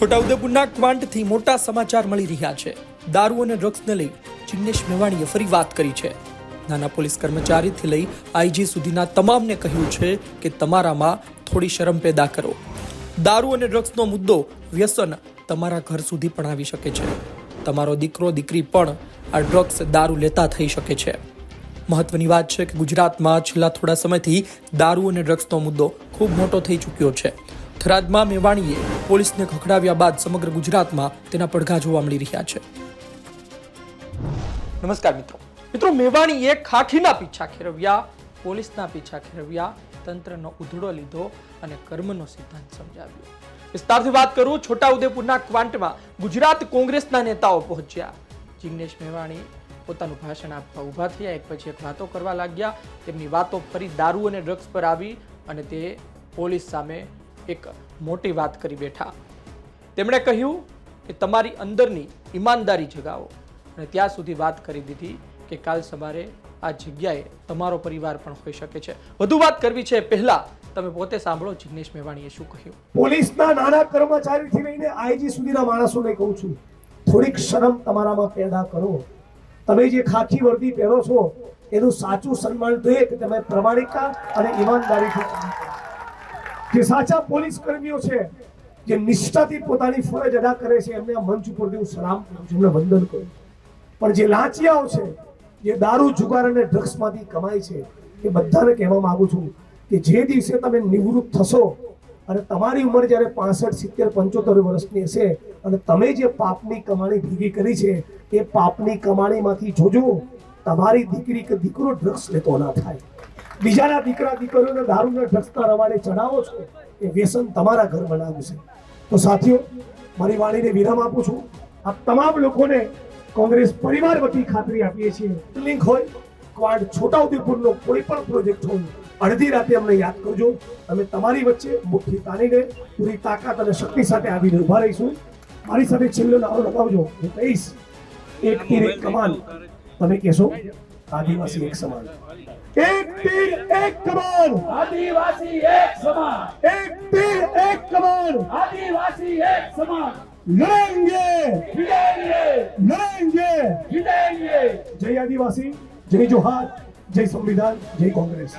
છોટાઉદેપુરના ક્વાંટથી મોટા સમાચાર મળી રહ્યા છે. દારૂ અને ડ્રગ્સને લઈ જિગ્નેશ મેવાણીએ ફરી વાત કરી છે. નાના પોલીસ કર્મચારીથી લઈ આઈજી સુધીના તમામને કહ્યું છે કે તમારામાં થોડી શરમ પેદા કરો. દારૂ અને ડ્રગ્સનો મુદ્દો વ્યસન તમારા ઘર સુધી પણ આવી શકે છે. તમારો દીકરો, દીકરી પણ આ ડ્રગ્સ દારૂ લેતા થઈ શકે છે. મહત્વની વાત છે કે ગુજરાતમાં છેલ્લા થોડા સમયથી દારૂ અને ડ્રગ્સનો મુદ્દો ખૂબ મોટો થઈ ચૂક્યો છે. થરાદમાં મેવાણીએ પોલીસને ખખડાવ્યા બાદ સમગ્ર ગુજરાતમાં તેના પડઘા જોવા મળી રહ્યા છે. નમસ્કાર મિત્રો. મિત્રો, મેવાણીએ ખાખીના પીછા ખેરવ્યા, પોલીસના પીછા ખેરવ્યા, તંત્રનો ઉધડો લીધો અને કર્મનો સિદ્ધાંત સમજાવ્યો. વિસ્તારથી વાત કરું, છોટાઉદેપુરના ક્વાંટમાં ગુજરાત કોંગ્રેસના નેતાઓ પહોંચ્યા. જિગ્નેશ મેવાણી પોતાનું ભાષણ આપવા ઊભા થયા, એક પછી એક વાતો કરવા લાગ્યા. તેમની વાતો ફરી દારૂ અને ડ્રગ્સ પર આવી અને તે પોલીસ સામે એક મોટી વાત કરી બેઠા. તેમણે કહ્યું કે તમારી અંદરની ઈમાનદારી જગાવો. અને ત્યાં સુધી વાત કરી દીધી કે કાલ સવારે આ જગ્યાએ તમારો પરિવાર પણ હોઈ શકે છે. વધુ વાત કરવી છે. પહેલા તમે પોતે સાંભળો જિગ્નેશ મેવાણીએ શું કહ્યું. પોલીસના નાના કર્મચારીથી લઈને આઈજી સુધીના માણસોને કહું છું, થોડીક શરમ તમારામાં પેદા કરો. તમે જે ખાખી વર્દી પહેરો છો, એનું સાચું સન્માન જોઈએ કે તમે પ્રમાણિકતા અને ઈમાનદારીથી. જે સાચા પોલીસ કર્મીઓ છે, જે નિષ્ઠાથી પોતાની ફરજ અદા કરે છે, એમને આ મંચ ઉપરથી હું સલામ કરું છું, એમને વંદન કરું પણ જે લાંચિયાઓ છે, જે દારૂ, જુગાર અને ડ્રગ્સમાંથી કમાય છે, એ બધાને કહેવા માંગુ છું કે જે દિવસે તમે નિવૃત્ત થશો અને તમારી ઉંમર જ્યારે પાસઠ, સિત્તેર, પંચોતેર વર્ષની હશે અને તમે જે પાપની કમાણી ભેગી કરી છે, એ પાપની કમાણીમાંથી જોજો, તમારી દીકરી કે દીકરો ડ્રગ્સ લેતો ના થાય. બીજાના દીકરા, દીકરીઓને દારૂને ઢસતા રવાડે ચડાવો છો એ વ્યસન તમારા ઘર બનાવ્યું છે? તો સાથીઓ, મારી વાણીને વિરામ આપું છું. આ તમામ લોકોને કોંગ્રેસ પરિવાર વતી ખાતરી આપીએ છીએ. લિંક હોય, ક્વાડ છોટાઉદેપુરનો કોઈ પણ પ્રોજેક્ટ હોય, અડધી રાતે અમને યાદ કરજો. અમે તમારી વચ્ચે મુઠ્ઠી તાણીને પૂરી તાકાત અને શક્તિ સાથે આવીને ઊભા રહીશું. મારી સાથે છેલ્લો નારો લગાવજો. હું કહીશ, એક તીર એક કમાન તમે કહેશો આદિવાસી એક સમાન એક તીર એક કમાન આદિવાસી એક સમાન એક તીર એક કમાન આદિવાસી એક સમાન લડેંગે. જીતેંગે લડેંગે. જીતેંગે જય આદિવાસી જય જોહાર જય સંવિધાન જય કોંગ્રેસ.